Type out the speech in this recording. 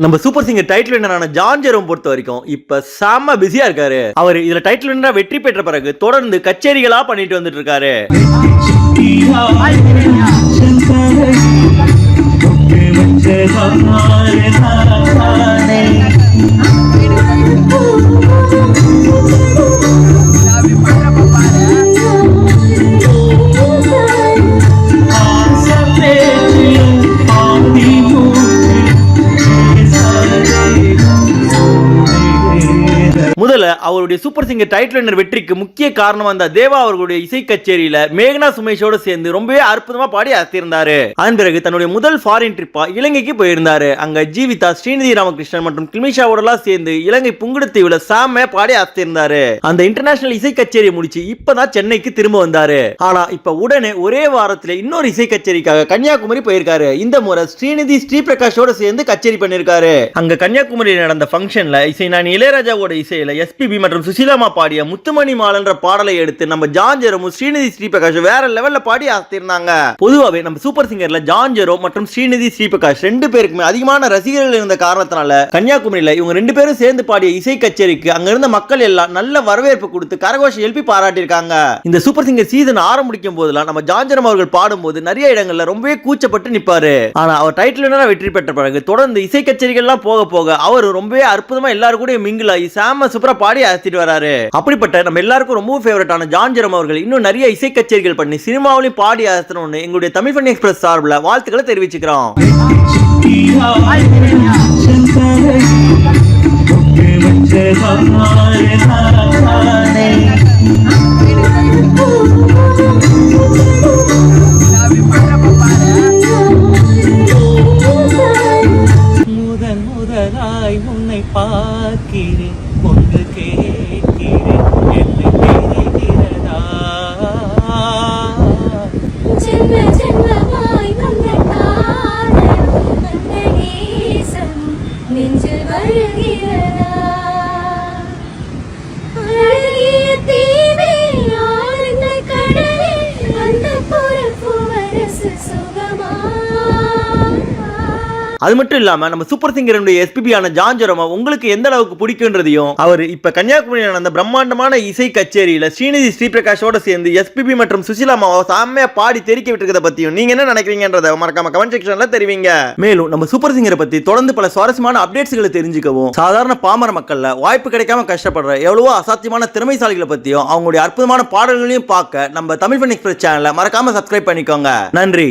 நம்ம super singer title வின்னரான John Jerome பொறுத்த வரைக்கும் இப்ப செம்ம பிஸியா இருக்காரு. அவர் இதுல டைட்டில் வின்னரா வெற்றி பெற்ற பிறகு தொடர்ந்து கச்சேரிகளா பண்ணிட்டு வந்துட்டு இருக்காரு. அவருடைய சூப்பர் சிங்கர் டைட்டில் வின்னர் வெற்றிக்கு முக்கிய காரணம் அந்த தேவா அவர்களுடைய இசை கச்சேரியில மேகனா சுமேஷோட சேர்ந்து ரொம்பவே அற்புதமா பாடி அசத்திருந்தாரு. அதன் பிறகு தன்னுடைய முதல் ஃபாரின் ட்ரிப்பா இலங்கைக்கு போயிருந்தாரு. அங்க ஜீவிதா ஸ்ரீநிதி ராமகிருஷ்ணன் மற்றும் கில்மிஷாவோடலாம் சேர்ந்து இலங்கை புங்குடுத்தீவுல சாம பாடி அசத்திருந்தாரு. அந்த இன்டர்நேஷனல் இசை கச்சேரியை முடிச்சு இப்பதான் சென்னைக்கு திரும்ப வந்தாரு. ஆனா இப்ப உடனே ஒரே வாரத்துல இன்னொரு இசை கச்சேரிக்காக கன்னியாகுமரி போயிருக்காரு. இந்த முறை ஸ்ரீநிதி ஸ்ரீபிரகாஷோட சேர்ந்து கச்சேரி பண்ணிருக்காரு. அங்க கன்னியாகுமரியில் நடந்த ஃபங்க்ஷன்ல இசை நான் இளையராஜாவோட இசையில எஸ்பிபி மற்றும் சுசீலாமா பாடிய முத்துமணி மாலன்ற பாடலை எடுத்து நம்ம ஜான்ஜெரோமும் ஸ்ரீநிதி ஸ்ரீபிரகாஷ் வேற லெவல்ல பாடி ஆத்திருந்தாங்க பொதுவாகவே நம்ம சூப்பர் சிங்கர்ல ஜான்ஜெரோ மற்றும் ஸ்ரீநிதி ஸ்ரீபிரகாஷ் ரெண்டு பேருக்குமே அதிகமான ரசிகர்கள் இருந்த காரணத்தினால கன்னியாகுமரியில இவங்க ரெண்டு பேரும் சேர்ந்து பாடிய இசை கச்சேரிக்கு அங்க இருந்த மக்கள் எல்லாம் நல்ல வரவேற்பு கொடுத்து கரகோஷம் எழுப்பி பாராட்டியிருக்காங்க. இந்த சூப்பர் சிங்கர் சீசன் ஆரம்பிக்கும் போதெல்லாம் நம்ம ஜான்ஜெரம் அவர்கள் பாடும்போது நிறைய இடங்கள்ல ரொம்பவே கூச்சப்பட்டு நிப்பாரு. ஆனா அவர் டைட்டில் வினரா வெற்றி பெற்ற பிறகு தொடர்ந்து இசை கச்சேரிகள்லாம் போக போக அவர் ரொம்பவே அற்புதமா எல்லாரும் கூட மிங்கிள் ஆகி சாம சூப்பரா பாடி அசத்திட்டு வராரு. அப்படிப்பட்ட நம்ம எல்லாருக்கும் ரொம்ப ஃபேவரட்டான ஜான்ஜரம் அவர்கள் இன்னும் நிறைய இசை கச்சேரிகள் பண்ணி சினிமாவிலையும் பாடி அசத்தணும்னு எங்களுடைய தமிழ் பண்ணி எக்ஸ்பிரஸ் சார்பில் வாழ்த்துக்களை தெரிவிச்சுக்கிறோம். முதன் முதலாய் உன்னை பார்க்கிறேன். ஒன்று கேட்கிறேன் என்னை தெரிகிறதா ஜென்ம ஜென்மமாய் வந்த காதல் அந்த நேசம் நெஞ்சில் வருகிறதா அழகிய தீ அது மட்டும் இல்லாம நம்ம சூப்பர் சிங்கருடைய எஸ்பிபி ஆன ஜான் ஜெரோமா உங்களுக்கு எந்த அளவுக்கு பிடிக்குன்றதையும் அவர் இப்ப கன்னியாகுமரி நடந்த பிரம்மாண்டமான இசை கச்சேரியில ஸ்ரீநிதி ஸ்ரீபிரகாஷோட சேர்ந்து எஸ்பிபி மற்றும் சுசிலாமாவை சாமையா பாடி தெரிக்க விட்டுருக்கத பத்தியும் நீங்க என்ன நினைக்கிறீங்கன்றத மறக்காம கமெண்ட் செக்ஷன்ல தெரிவிங்க. மேலும் நம்ம சூப்பர் சிங்கரை பத்தி தொடர்ந்து பல சுவாரஸ்யமான அப்டேட்ஸ்களை தெரிஞ்சுக்கவும் சாதாரண பாமர மக்கள்ல வாய்ப்பு கிடைக்காம கஷ்டப்படுற எவ்வளவோ அசாத்தியமான திறமைசாலிகளை பத்தியும் அவங்களுடைய அற்புதமான பாடல்களையும் பார்க்க நம்ம தமிழ் பண்ணி எக்ஸ்பிரஸ் சேனலை மறக்காம சப்ஸ்கிரைப் பண்ணிக்கோங்க. நன்றி.